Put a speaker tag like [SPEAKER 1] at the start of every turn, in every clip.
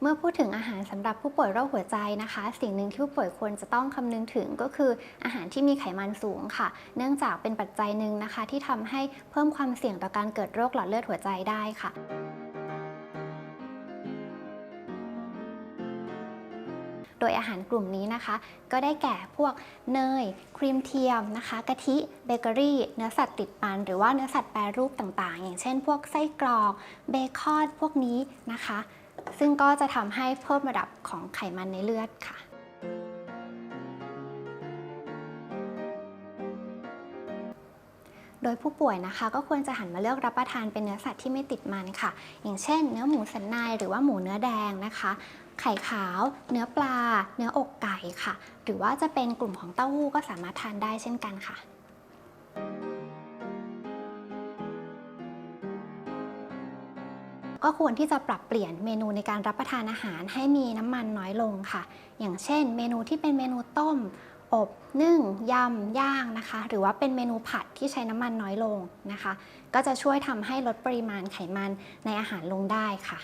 [SPEAKER 1] เมื่อพูดถึงอาหารสำหรับผู้ป่วยโรคหัวใจนะคะ สิ่งหนึ่งที่ผู้ป่วยควรจะต้องคำนึงถึงก็คืออาหารที่มีไขมันสูงค่ะ เนื่องจากเป็นปัจจัยหนึ่งนะคะ ที่ทำให้เพิ่มความเสี่ยงต่อการเกิดโรคหลอดเลือดหัวใจได้ค่ะโดยอาหารกลุ่มนี้นะคะ ก็ได้แก่พวกเนย ครีมเทียมนะคะกะทิเบเกอรี่เนื้อสัตว์ติดมัน หรือว่าเนื้อสัตว์แปรรูปต่างๆ อย่างเช่น พวกไส้กรอกเบคอนพวกนี้นะคะ ซึ่งก็จะทำให้เพิ่มระดับของไขมันในเลือดค่ะโดยผู้ป่วยนะคะก็ควรจะหันมาเลือกรับประทานเป็นเนื้อสัตว์ที่ไม่ติดมันค่ะ อย่างเช่น เนื้อหมูสันในหรือว่าหมูเนื้อแดงนะคะ ไข่ขาว เนื้อปลา เนื้ออกไก่ค่ะ หรือว่าจะเป็นกลุ่มของเต้าหู้ก็สามารถทานได้เช่นกันค่ะ ก็ควรที่จะปรับเปลี่ยนเมนูในการรับประทานอาหารให้มีน้ำมันน้อยลงค่ะ อย่างเช่น เมนูที่เป็นเมนูต้ม อบนึ่งยำย่างนะคะ หรือว่าเป็นเมนูผัดที่ใช้น้ำมันน้อยลงนะคะ ก็จะช่วยทำให้ลดปริมาณไขมันในอาหารลงได้ค่ะ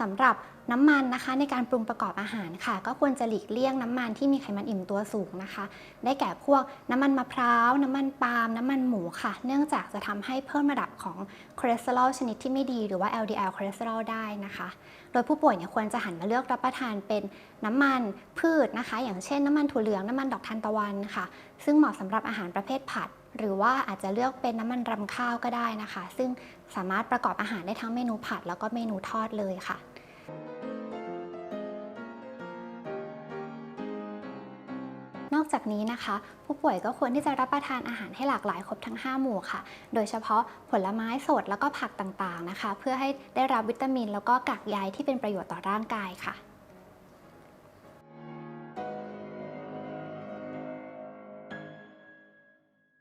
[SPEAKER 1] สำหรับ น้ำมันนะคะในการปรุงประกอบอาหารค่ะ ก็ควรจะหลีกเลี่ยงน้ำมันที่มีไขมันอิ่มตัวสูงนะคะ ได้แก่พวกน้ำมันมะพร้าว น้ำมันปาล์มน้ำมันหมูค่ะ เนื่องจากจะทำให้เพิ่มระดับของคอเลสเตอรอลชนิดที่ไม่ดีหรือว่า LDL คอเลสเตอรอลได้นะคะ โดยผู้ป่วยเนี่ยควรจะหันมาเลือกรับประทานเป็นน้ำมันพืชนะคะ อย่างเช่นน้ำมันถั่วเหลืองน้ำมันดอกทานตะวันค่ะ ซึ่งเหมาะสำหรับอาหารประเภทผัดหรือว่าอาจจะเลือกเป็นน้ำมันรำข้าวก็ได้นะคะ ซึ่งสามารถประกอบอาหารได้ทั้งเมนูผัดแล้วก็เมนูทอดเลยค่ะ นอกจากนี้นะคะ ผู้ป่วยก็ควรที่จะรับประทานอาหารให้หลากหลายครบทั้ง 5 หมู่ค่ะ โดยเฉพาะผลไม้สดแล้วก็ผักต่างๆนะคะ เพื่อให้ได้รับวิตามิน แล้วก็กากใยที่เป็นประโยชน์ต่อร่างกายค่ะ